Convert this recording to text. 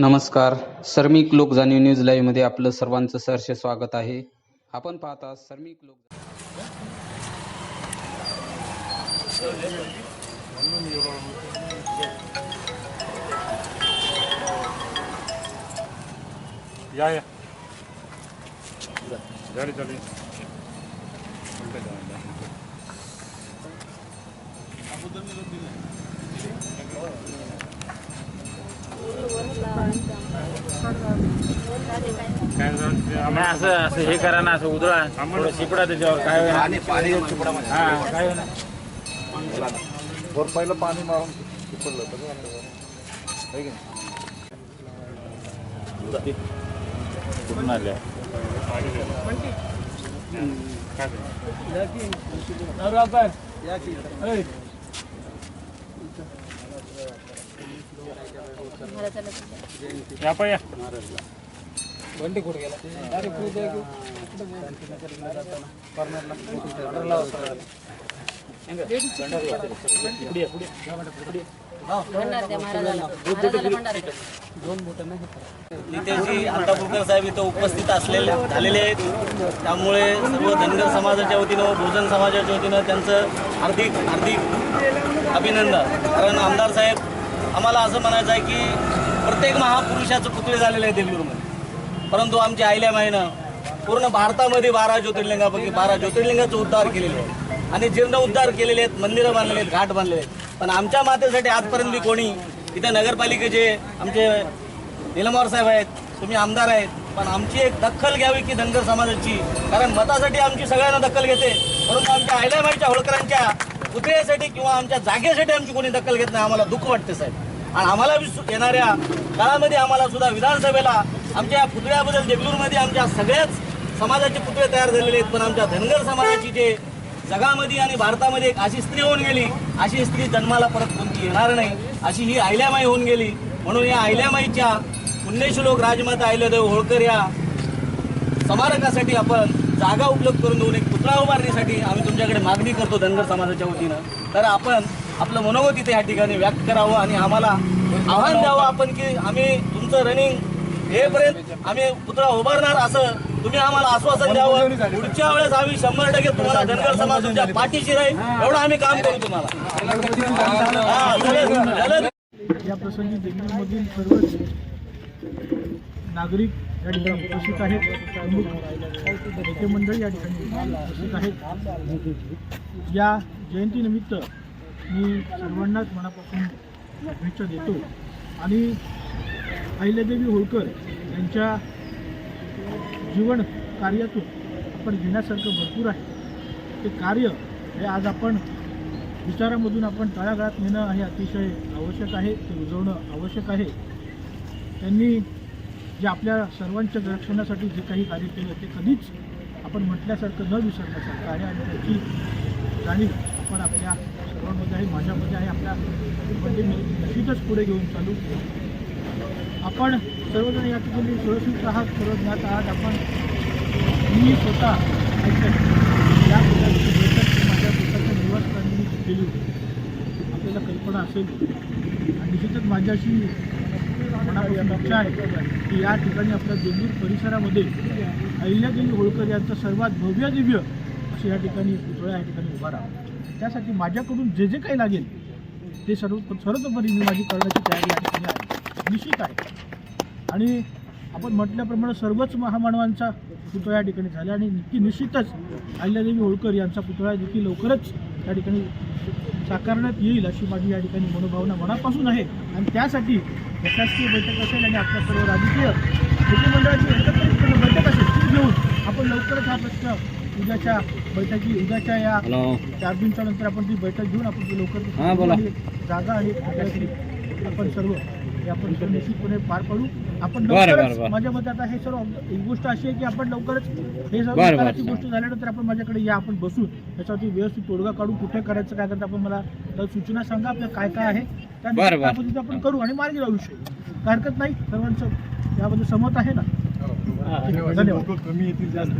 नमस्कार. सर्मिक लोक जाणीव न्यूज लाईव्हमध्ये आपलं सर्वांचं सहर्ष स्वागत आहे. आपण पाहता सर्मिक लोक या या. गाडी चालू काय झालं ते नाही असं असं हे करा ना असं उधळा थोडं शिपडा त्याच्यावर काय होईना. हा काय. वर पहिलं पाणी मारून पडलं होतं कुठून आल्या काय झालं? या पाय या बंडी कुठे गेला महाराजाला भंडार नितेशजी साहेब इथं उपस्थित असलेले झालेले आहेत त्यामुळे सर्व धनगर समाजाच्या वतीनं व बहुजन समाजाच्या वतीनं त्यांचं हार्दिक हार्दिक अभिनंदन. कारण आमदार साहेब आम्हाला असं म्हणायचं आहे की प्रत्येक महापुरुषाचं पुतळे झालेले आहेत देगलूरमध्ये. परंतु आमच्या आयल्यामाईनं पूर्ण भारतामध्ये बारा ज्योतिर्लिंगापैकी बारा ज्योतिर्लिंगाचं उद्धार केलेलं आहे आणि जीर्ण उद्धार केलेले आहेत मंदिरं बांधलेले आहेत घाट बांधलेले आहेत. पण आमच्या मातेसाठी आजपर्यंत बी कोणी इथं नगरपालिकेचे आमचे निलमवार साहेब आहेत तुम्ही आमदार आहेत पण आमची एक दखल घ्यावी की धनगर समाजाची? कारण मतासाठी आमची सगळ्यांना दखल घेते. परंतु आमच्या आयल्यामाईच्या होळकरांच्या पुतळ्यासाठी किंवा आमच्या जागेसाठी आमची कोणी दखल घेत नाही आम्हाला दुःख वाटते साहेब. आणि आम्हाला येणाऱ्या काळामध्ये आम्हाला सुद्धा विधानसभेला आमच्या पुतळ्याबद्दल देगलूरमध्ये आमच्या सगळ्याच समाजाचे पुतळे तयार झालेले आहेत. पण आमच्या धनगर समाजाची जे जगामध्ये आणि भारतामध्ये एक अशी स्त्री होऊन गेली अशी स्त्री जन्माला परत कोणती येणार नाही अशी ही आयल्यामाई होऊन गेली. म्हणून या आयल्यामाईच्या पुण्यश्लोक राजमाता अहिल्यादेव होळकर या स्मारकासाठी आपण जागा उपलब्ध करून देऊन एक पुतळा उभारण्यासाठी आम्ही तुमच्याकडे मागणी करतो धनगर समाजाच्या वतीनं. तर आपण आपलं मनोगत इथे या ठिकाणी व्यक्त करावं आणि आम्हाला आव्हान द्यावं आपण की आम्ही तुमचं रनिंग हेपर्यंत आम्ही पुतळा उभारणार असं तुम्ही आम्हाला आश्वासन द्यावं. पुढच्या वेळेस आम्ही शंभर टक्के तुम्हाला धनगर समाज तुमच्या पाठीशी राहील एवढं आम्ही काम करू तुम्हाला? या प्रसंगी देगलूरमधील सर्वच नागरिक या ठिकाणी उपस्थित आहेत. नेते मंडळी या ठिकाणी उपस्थित आहेत. या जयंतीनिमित्त मी सर्वांनाच मनापासून शुभेच्छा देतो. आणि अहिल्यादेवी होळकर यांच्या जीवन कार्यातून आपण घेण्यासारखं भरपूर आहे. ते कार्य हे आज आपण विचारामधून आपण तळागाळात नेणं हे अतिशय आवश्यक आहे ते रुजवणं आवश्यक आहे. त्यांनी जे आपल्या सर्वांच्या रक्षणासाठी जे काही कार्य केलं ते कधीच आपण म्हटल्यासारखं न विसरण्यासारखं आहे आणि त्याची जाणीव आपण आपल्या सर्वांमध्ये आहे माझ्यामध्ये आहे. आपल्या म्हणजे निश्चितच पुढे घेऊन चालू. आपण सर्वजण या ठिकाणी सुरक्षित आहात सर्व ज्ञात आहात. आपण मी स्वतः या प्रकारची बैठक माझ्या स्वतःच्या निवासस्थानी मी केली होती. आपल्याला कल्पना असेल. आणि निश्चितच माझ्याशी मनापासून इच्छा आहे की या ठिकाणी आपल्या देगलूर परिसरामध्ये अहिल्यादेवी होळकर यांचं सर्वात भव्य दिव्य असं या ठिकाणी पुतळा या ठिकाणी उभा राहा त्यासाठी माझ्याकडून जे जे काही लागेल ते सर्व सर्वतोपरी मी माझी करण्याची तयारी या ठिकाणी आहे. निश्चित आहे. आणि आपण म्हटल्याप्रमाणे सर्वच महामानवांचा पुतळा या ठिकाणी झाला आणि नक्की निश्चितच अहिल्यादेवी होळकर यांचा पुतळा देखील लवकरच या ठिकाणी साकारण्यात येईल अशी माझी या ठिकाणी मनोभावना मनापासून आहे. आणि त्यासाठी प्रशासकीय बैठक असेल आणि आपल्या सर्व राजकीय मंत्रिमंडळाची एकत्रितपणे बैठक असेल ती घेऊन आपण लवकरच हा प्रश्न उद्याच्या बैठकी उद्याच्या या चार दिवसाच्या नंतर आपण ती बैठक घेऊन आपण ती लवकर जागा आणि आपण सर्व आपण सर्व निश्चितपणे पार पाडू. आपण लवकरच माझ्या मते आता हे सर्व एक गोष्ट अशी आहे की आपण लवकरच हे सर्व विचाराची गोष्ट झाल्यानंतर आपण माझ्याकडे या आपण बसू त्याच्यावरती व्यवस्थित तोडगा काढू कुठे करायचं काय करायचं आपण मला सूचना सांगा आपल्या काय काय आहे. त्या पद्धतीने आपण करू आणि मार्गी लावू शकू. काय हरकत नाही सर्वांचं याबद्दल सहमत आहे ना? धन्यवाद. कमी येतील जास्त.